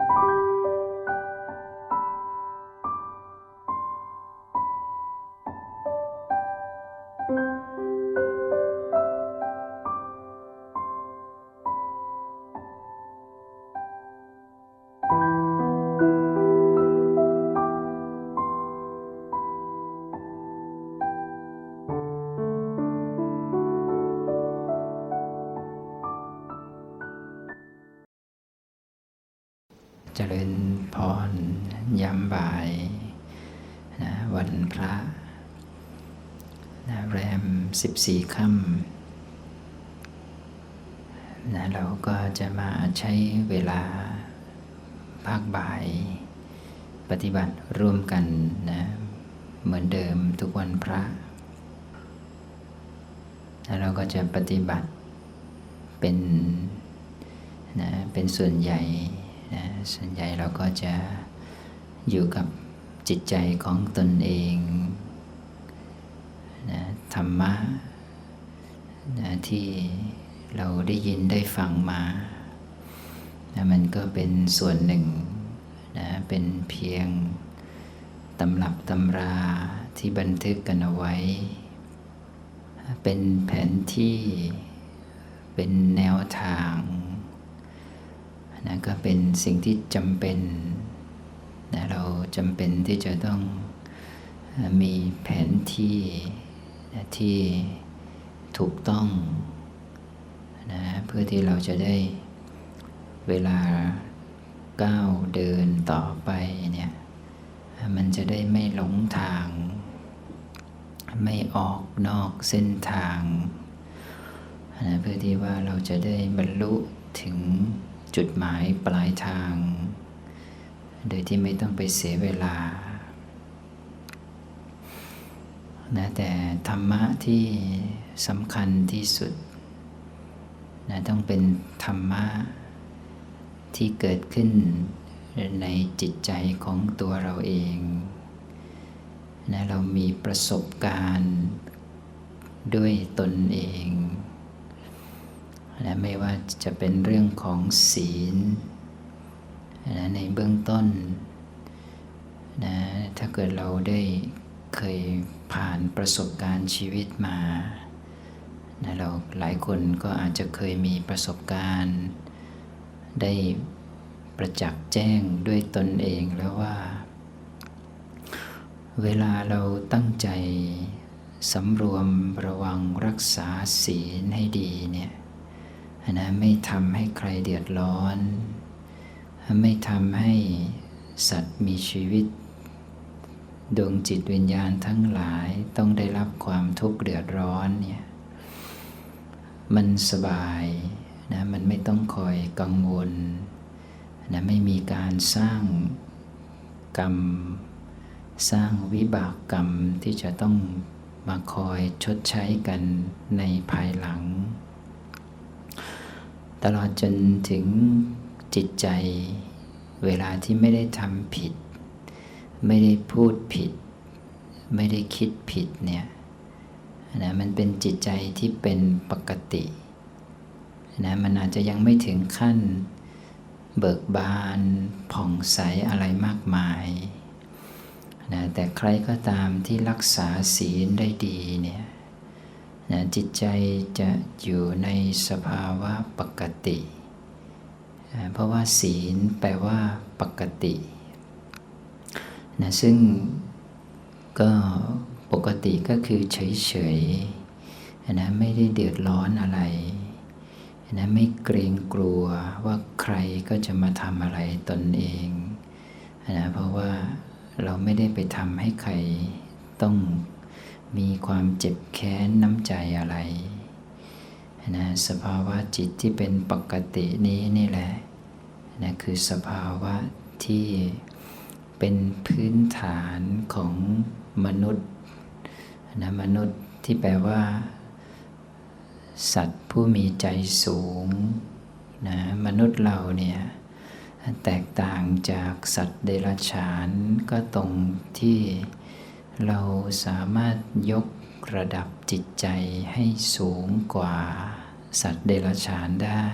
เนะแรม 14ค่ำนะเราก็จะมาใช้เวลาภาคบ่าย ปฏิบัติร่วมกันนะเหมือนเดิมทุกวันพระแล้วเราก็จะปฏิบัติเป็นนะเป็นส่วนใหญ่นะส่วนใหญ่เราก็จะอยู่กับจิตใจของตนเอง นะธรรมะนะที่เราได้ยินได้ฟังมานะมันก็เป็นส่วนหนึ่งนะเป็นเพียงตำรับตำราที่บันทึกกันเอาไว้ เป็นแผนที่เป็นแนวทางนะก็เป็นสิ่งที่จำเป็นนะเราจำเป็นที่จะต้องมีแผนที่ นะที่ถูกต้องนะเพื่อที่เราจะได้เวลาก้าวเดินต่อไปเนี่ยมันจะได้ไม่หลงทาง ไม่ออกนอกเส้นทางนะเพื่อที่ว่าเราจะได้บรรลุถึงจุดหมายปลายทาง โดยที่ไม่ต้องไปเสียเวลา นะแต่ธรรมะที่สำคัญที่สุดนะต้องเป็นธรรมะที่เกิดขึ้นในจิตใจของตัวเราเองนะเรามีประสบการณ์ด้วยตนเองนะไม่ว่าจะเป็นเรื่องของศีลนะในเบื้องต้นนะถ้าเกิดเราได้ เคยผ่านประสบการณ์ชีวิตมานะเราหลายคนก็อาจจะเคยมีประสบการณ์ ได้ประจักษ์แจ้งด้วยตนเองแล้วว่า เวลาเราตั้งใจสำรวมระวังรักษาศีลให้ดีเนี่ยนะไม่ทำให้ใครเดือดร้อน ไม่ทำให้สัตว์มีชีวิต ดวงจิตวิญญาณทั้งหลายต้องได้รับความทุกข์เดือดร้อนเนี่ยมันสบายนะมันไม่ต้องคอยกังวลนะไม่มีการสร้างกรรม สร้างวิบากกรรมที่จะต้องมาคอยชดใช้กันในภายหลัง ตลอดจนถึงจิตใจเวลาที่ไม่ได้ทำผิด ไม่ได้พูดผิด ไม่ได้คิดผิดเนี่ยนะมันเป็นจิตใจที่เป็นปกตินะมันอาจจะยังไม่ถึงขั้นเบิกบานผ่องใสอะไรมากมายนะแต่ใครก็ตามที่รักษาศีลได้ดีเนี่ยนะจิตใจจะอยู่ในสภาวะปกตินะเพราะว่าศีลแปลว่าปกติ นะซึ่งก็ปกติก็คือเฉยๆนะไม่ได้เดือดร้อนอะไรนะไม่เกรงกลัวว่าใครก็จะมาทำอะไรตนเองนะเพราะว่าเราไม่ได้ไปทำให้ใครต้องมีความเจ็บแค้นน้ำใจอะไรนะสภาวะจิตที่เป็นปกตินี้นี่แหละนะคือสภาวะที่ เป็นพื้นฐานของมนุษย์นะมนุษย์ที่แปลว่า สัตว์ผู้มีใจสูงนะมนุษย์เราเนี่ยแตกต่างจากสัตว์เดรัจฉานก็ตรงที่เราสามารถยกระดับจิตใจให้สูงกว่าสัตว์เดรัจฉานได้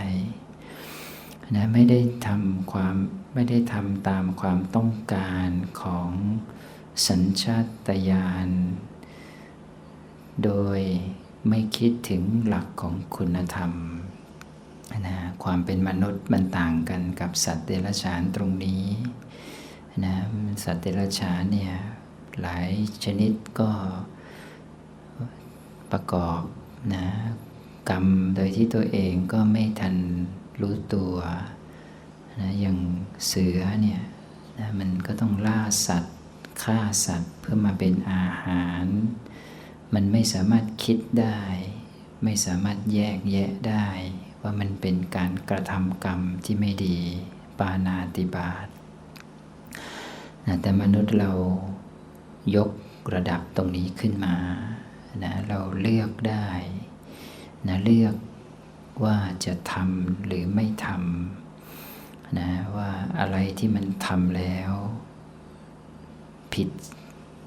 นะไม่ได้ทำความไม่ได้ทำตามความต้องการของสัญชาตญาณโดยไม่คิดถึงหลักของคุณธรรมนะความเป็นมนุษย์มันต่างกันกับสัตว์เดรัจฉานตรงนี้นะสัตว์เดรัจฉานเนี่ยหลายชนิดก็ประกอบนะกรรมโดยที่ตัวเองก็ไม่ทัน รู้ตัวนะอย่างเสือเนี่ยนะมันก็ต้องล่าสัตว์ฆ่าสัตว์เพื่อมาเป็นอาหาร มันไม่สามารถคิดได้ ไม่สามารถแยกแยะได้ ว่ามันเป็นการกระทำกรรมที่ไม่ดี ปานาติบาตนะแต่มนุษย์เรายกระดับตรงนี้ขึ้นมานะเราเลือกได้นะเลือก ว่าจะทำหรือไม่ทำนะว่าอะไรที่มันทำแล้ว ผิด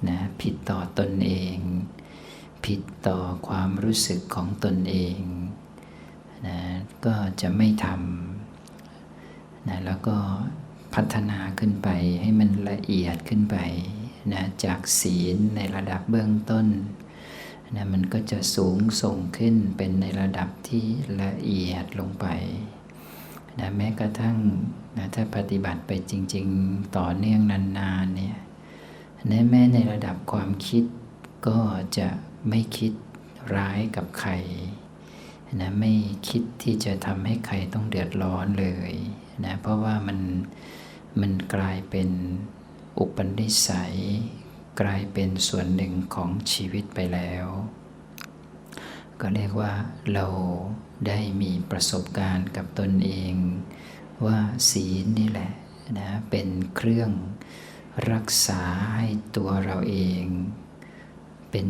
นะผิดต่อตนเอง ผิดต่อความรู้สึกของตนเองนะก็จะไม่ทำนะแล้วก็พัฒนาขึ้นไปให้มันละเอียดขึ้นไปนะจากศีลในระดับเบื้องต้น นะมันก็จะสูงส่งขึ้นเป็นในระดับที่ละเอียดลงไปนะแม้กระทั่งนะถ้าปฏิบัติไปจริง ๆ ต่อเนื่องนานๆเนี่ยนะแม้ในระดับความคิดก็จะไม่คิดร้ายกับใครนะไม่คิดที่จะทำให้ใครต้องเดือดร้อนเลยนะเพราะว่ามันมันกลายเป็นอุปนิสัย กลายเป็นส่วนหนึ่งของชีวิตไปแล้ว ก็เรียกว่าเราได้มีประสบการณ์กับตนเอง ว่าศีลนี่แหละนะเป็นเครื่องรักษาให้ตัวเราเอง เป็น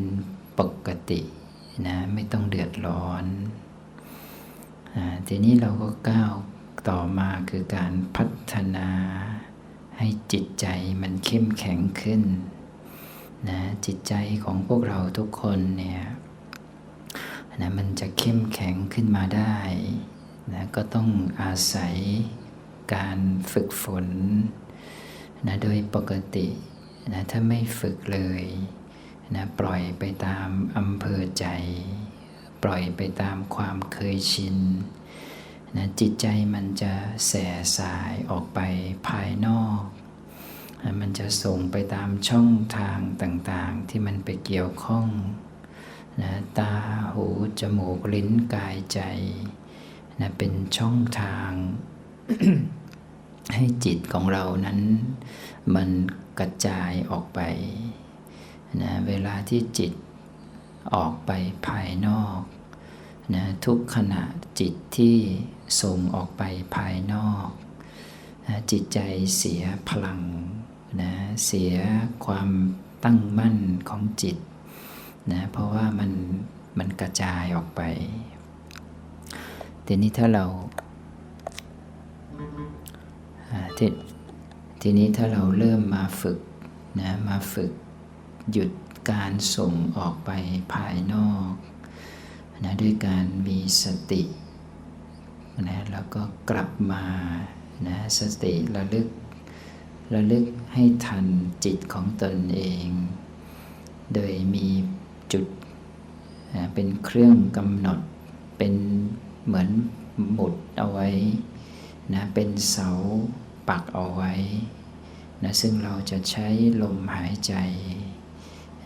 ปกตินะไม่ต้องเดือดร้อนอทีนี้เราก็ก้าวต่อมาคือการพัฒนาให้จิตใจมันเข้มแข็งขึ้น นะจิตใจของพวกเราทุกคนเนี่ยนะมันจะเข้มแข็งขึ้นมาได้นะก็ต้องอาศัยการฝึกฝนนะโดยปกตินะถ้าไม่ฝึกเลยนะปล่อยไปตามอำเภอใจ ปล่อยไปตามความเคยชินนะจิตใจมันจะแส่สายออกไปภายนอก มันจะส่งไปตามช่องทางต่างๆ ที่มันไปเกี่ยวข้องนะตาหูจมูกลิ้นกายใจนะเป็นช่องทาง ให้จิตของเรานั้น มันกระจายออกไปนะเวลาที่จิตออกไปภายนอกนะทุกขณะจิตที่ส่งออกไปภายนอกนะจิตใจเสียพลัง นะเสียความตั้งมั่นของจิตนะเพราะว่ามันมันกระจายออกไปทีนี้ถ้าเราททีนี้ถ้าเราเริ่มมาฝึกนะมาฝึกหยุดการส่งออกไปภายนอกนะด้วยการมีสตินะแล้วก็กลับมานะสติระลึก ระลึกให้ทันจิตของตนเอง โดยมีจุดเป็นเครื่องกำหนด เป็นเหมือนหมุดเอาไว้นะเป็นเสาปักเอาไว้นะซึ่งเราจะใช้ลมหายใจ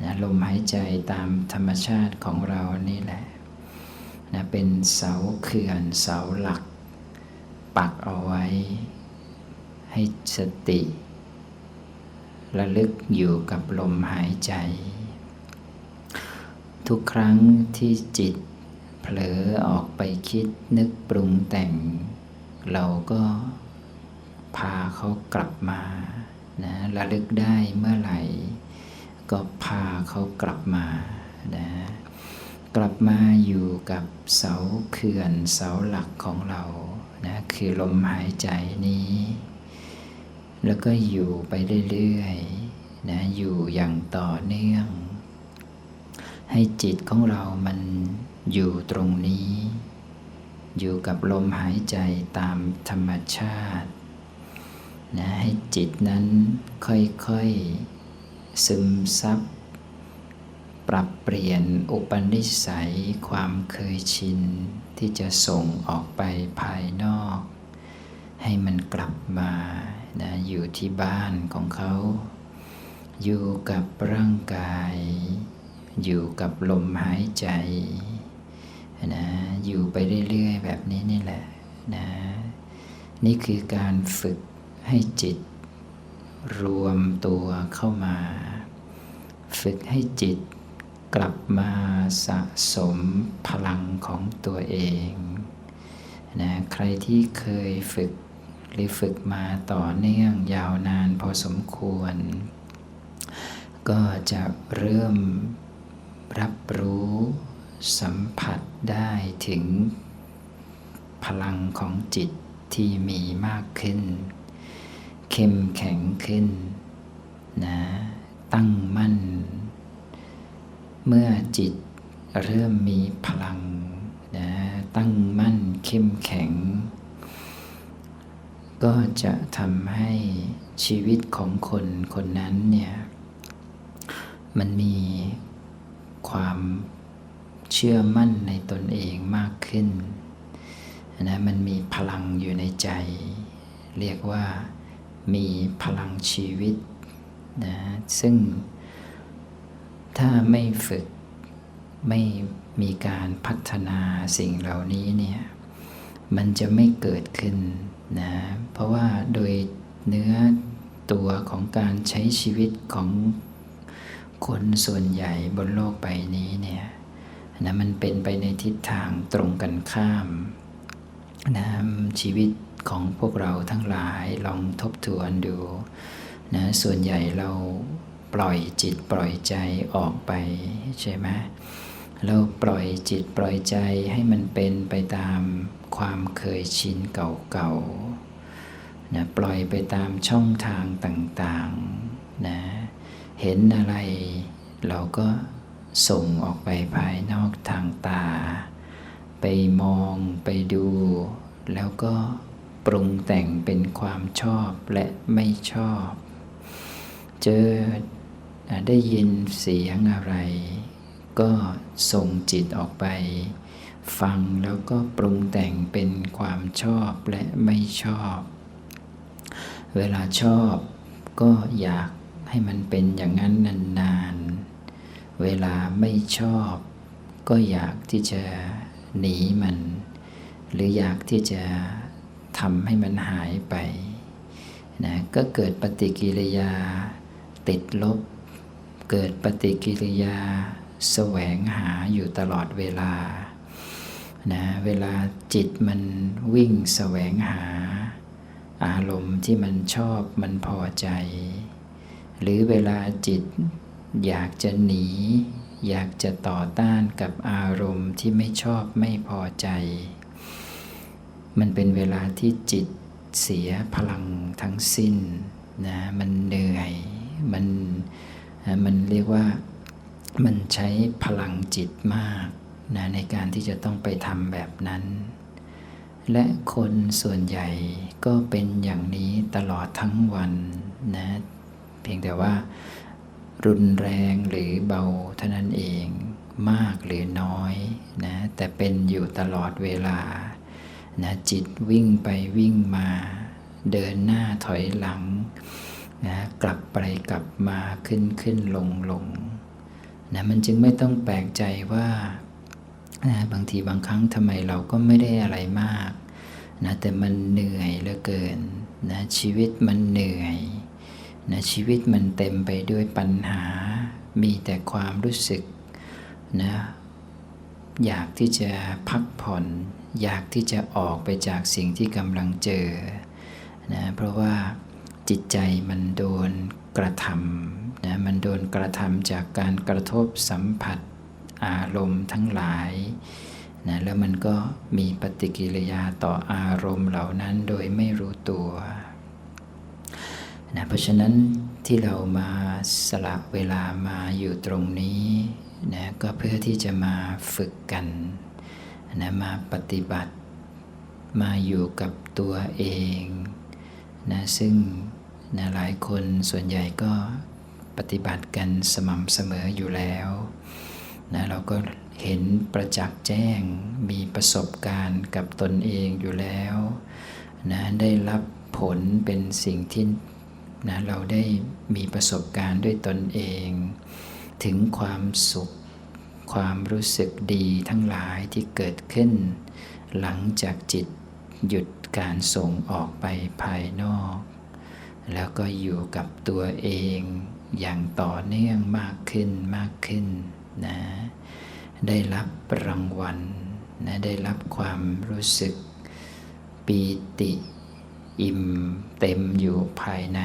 นะลมหายใจตามธรรมชาติของเรานี่แหละนะเป็นเสาเขื่อนเสาหลัก ปักเอาไว้ ให้สติ ระลึกอยู่กับลมหายใจ ทุกครั้งที่จิต เผลอออกไปคิดนึกปรุงแต่ง เราก็พาเขากลับมานะระลึกได้เมื่อไหร่ ก็พาเขากลับมานะกลับมาอยู่กับเสาเขื่อนเสาหลักของเรานะคือลมหายใจนี้ แล้วก็อยู่ไปเรื่อยๆนะอยู่อย่างต่อเนื่อง ให้จิตของเรามันอยู่ตรงนี้ อยู่กับลมหายใจตามธรรมชาตินะให้จิตนั้นค่อยๆ ซึมซับ ปรับเปลี่ยนอุปนิสัยความเคยชิน ที่จะส่งออกไปภายนอก ให้มันกลับมา นะอยู่ที่บ้านของเขา อยู่กับร่างกาย อยู่กับลมหายใจนะอยู่ไปเรื่อยๆแบบนี้นี่แหละนะนี่คือการฝึกให้จิต รวมตัวเข้ามา ฝึกให้จิตกลับมาสะสมพลังของตัวเองนะใครที่เคยฝึก หรือฝึกมาต่อเนื่องยาวนานพอสมควร ก็จะเริ่มรับรู้สัมผัสได้ถึงพลังของจิตที่มีมากขึ้น เข้มแข็งขึ้นนะตั้งมั่น เมื่อจิตเริ่มมีพลังนะตั้งมั่นเข้มแข็ง ก็จะทำให้ชีวิตของคนคนนั้นเนี่ยมันมีความเชื่อมั่นในตนเองมากขึ้นนะมันมีพลังอยู่ในใจ เรียกว่ามีพลังชีวิตนะซึ่งถ้าไม่ฝึกไม่มีการพัฒนาสิ่งเหล่านี้เนี่ยมันจะไม่เกิดขึ้น นะเพราะว่าโดยเนื้อตัวของการใช้ชีวิตของคนส่วนใหญ่บนโลกใบนี้เนี่ยนะมันเป็นไปในทิศทางตรงกันข้ามนะชีวิตของพวกเราทั้งหลายลองทบทวนดูนะส่วนใหญ่เราปล่อยจิตปล่อยใจออกไปใช่ไหม เราปล่อยจิตปล่อยใจให้มันเป็นไปตามความเคยชินเก่าๆนะปล่อยไปตามช่องทางต่างๆนะเห็นอะไร เราก็ส่งออกไปภายนอกทางตา ไปมองไปดู แล้วก็ปรุงแต่งเป็นความชอบและไม่ชอบ เจอได้ยินเสียงอะไร ก็ส่งจิตออกไป ฟังแล้วก็ปรุงแต่งเป็นความชอบและไม่ชอบ เวลาชอบก็อยากให้มันเป็นอย่างนั้นนานๆ เวลาไม่ชอบ ก็อยากที่จะหนีมัน หรืออยากที่จะทำให้มันหายไปนะก็เกิดปฏิกิริยาติดลบ เกิดปฏิกิริยา แสวงหาอยู่ตลอดเวลานะเวลาจิตมันวิ่งแสวงหา อารมณ์ที่มันชอบมันพอใจ หรือเวลาจิตอยากจะหนี อยากจะต่อต้านกับอารมณ์ที่ไม่ชอบไม่พอใจ มันเป็นเวลาที่จิตเสียพลังทั้งสิ้นนะมันเหนื่อย มันมันเรียกว่า มันใช้พลังจิตมากนะในการที่จะต้องไปทำแบบนั้น และคนส่วนใหญ่ก็เป็นอย่างนี้ตลอดทั้งวันนะเพียงแต่ว่า รุนแรงหรือเบาเท่านั้นเองมากหรือน้อยนะแต่เป็นอยู่ตลอดเวลานะจิตวิ่งไปวิ่งมา เดินหน้าถอยหลังนะกลับไปกลับมาขึ้นขึ้นลงลง นะมันจึงไม่ต้องแปลกใจว่านะบางทีบางครั้งทำไมเราก็ไม่ได้อะไรมากนะแต่มันเหนื่อยเหลือเกินนะชีวิตมันเหนื่อยนะชีวิตมันเต็มไปด้วยปัญหา มีแต่ความรู้สึกนะอยากที่จะพักผ่อน อยากที่จะออกไปจากสิ่งที่กำลังเจอนะเพราะว่าจิตใจมันโดนกระทำ นะมันโดนกระทำจากการกระทบสัมผัสอารมณ์ทั้งหลายนะแล้วมันก็มีปฏิกิริยาต่ออารมณ์เหล่านั้นโดยไม่รู้ตัวนะเพราะฉะนั้นที่เรามาสละเวลามาอยู่ตรงนี้นะก็เพื่อที่จะมาฝึกกันนะมาปฏิบัติ มาอยู่กับตัวเองนะซึ่งนะหลายคนส่วนใหญ่ก็ ปฏิบัติกันสม่ำเสมออยู่แล้วนะเราก็เห็นประจักษ์แจ้งมีประสบการณ์กับตนเองอยู่แล้วนะได้รับผลเป็นสิ่งที่นะเราได้มีประสบการณ์ด้วยตนเอง ถึงความสุขความรู้สึกดีทั้งหลายที่เกิดขึ้น หลังจากจิตหยุดการส่งออกไปภายนอก แล้วก็อยู่กับตัวเอง อย่างต่อเนื่องมากขึ้นมากขึ้นนะได้รับรางวัลนะได้รับความรู้สึกปีติอิ่มเต็มอยู่ภายใน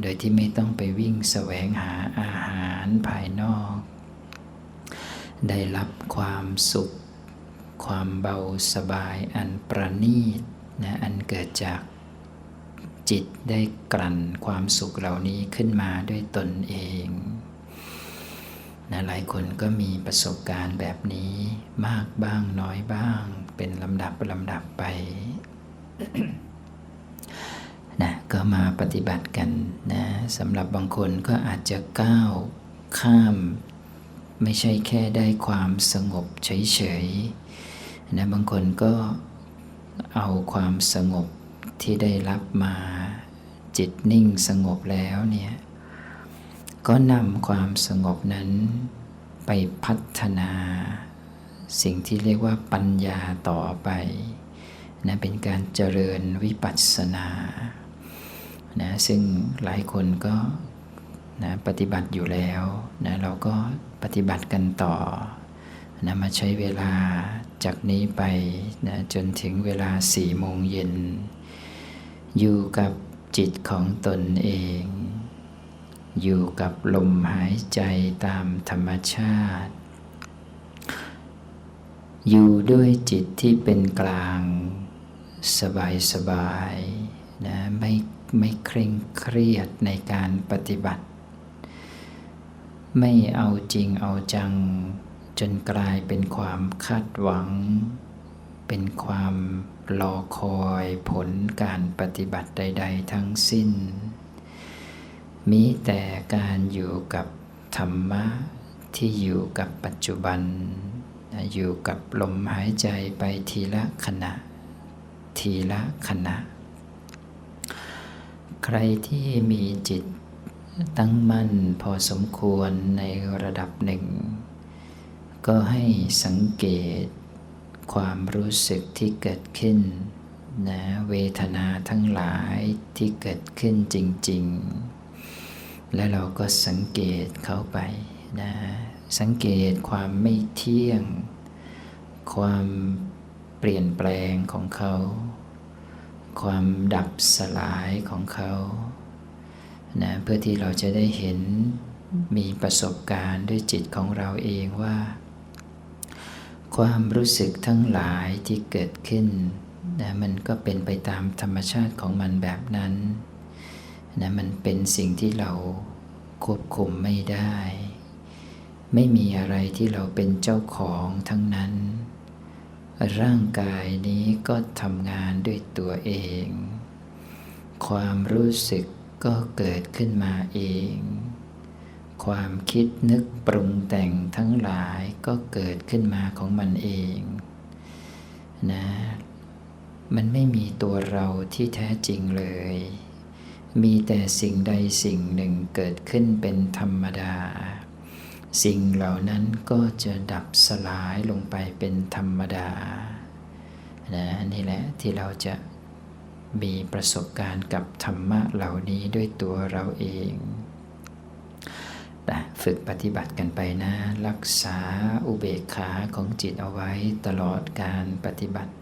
โดยที่ไม่ต้องไปวิ่งแสวงหาอาหารภายนอก ได้รับความสุข ความเบาสบายอันประณีตนะอันเกิดจาก จิตได้กลั่นความสุขเหล่านี้ขึ้นมาด้วยตนเองนะหลายคนก็มีประสบการณ์แบบนี้มากบ้างน้อยบ้าง เป็นลำดับลำดับไปนะก็มาปฏิบัติกันนะสำหรับบางคนก็อาจจะก้าวข้าม ไม่ใช่แค่ได้ความสงบเฉยๆนะบางคนก็เอาความสงบ ที่ได้รับมาจิตนิ่งสงบแล้วเนี่ยก็นำความสงบนั้นไปพัฒนา สิ่งที่เรียกว่าปัญญาต่อไปนะเป็นการเจริญวิปัสสนานะซึ่งหลายคนก็นะปฏิบัติอยู่แล้วนะเราก็ปฏิบัติกันต่อนะมาใช้เวลาจากนี้ไปนะจนถึงเวลาสี่โมงเย็น อยู่กับจิตของตนเอง อยู่กับลมหายใจตามธรรมชาติ อยู่ด้วยจิตที่เป็นกลาง สบายสบายนะไม่ไม่เคร่งเครียดในการปฏิบัติ ไม่เอาจริงเอาจัง จนกลายเป็นความคาดหวัง เป็นความ รอคอยผลการปฏิบัติใด ๆ ทั้งสิ้น มีแต่การอยู่กับธรรมะที่อยู่กับปัจจุบัน อยู่กับลมหายใจไปทีละขณะ ทีละขณะ ใครที่มีจิตตั้งมั่นพอสมควรในระดับหนึ่ง ก็ให้สังเกต ความรู้สึกที่เกิดขึ้นนะเวทนาทั้งหลายที่เกิดขึ้นจริง ๆ และเราก็สังเกตเข้าไปนะสังเกตความไม่เที่ยง ความเปลี่ยนแปลงของเขา ความดับสลายของเขานะเพื่อที่เราจะได้เห็นมีประสบการณ์ด้วยจิตของเราเองว่า ความรู้สึกทั้งหลายที่เกิดขึ้นนะมันก็เป็นไปตามธรรมชาติของมันแบบนั้นนะมันเป็นสิ่งที่เราควบคุมไม่ได้ ไม่มีอะไรที่เราเป็นเจ้าของทั้งนั้น ร่างกายนี้ก็ทำงานด้วยตัวเอง ความรู้สึกก็เกิดขึ้นมาเอง ความคิดนึกปรุงแต่งทั้งหลายก็เกิดขึ้นมาของมันเองนะมันไม่มีตัวเราที่แท้จริงเลย มีแต่สิ่งใดสิ่งหนึ่งเกิดขึ้นเป็นธรรมดา สิ่งเหล่านั้นก็จะดับสลายลงไปเป็นธรรมดานะนี่แหละที่เราจะมีประสบการณ์กับธรรมะเหล่านี้ด้วยตัวเราเอง นะฝึกปฏิบัติกันไปนะ รักษาอุเบกขาของจิตเอาไว้ตลอดการปฏิบัติ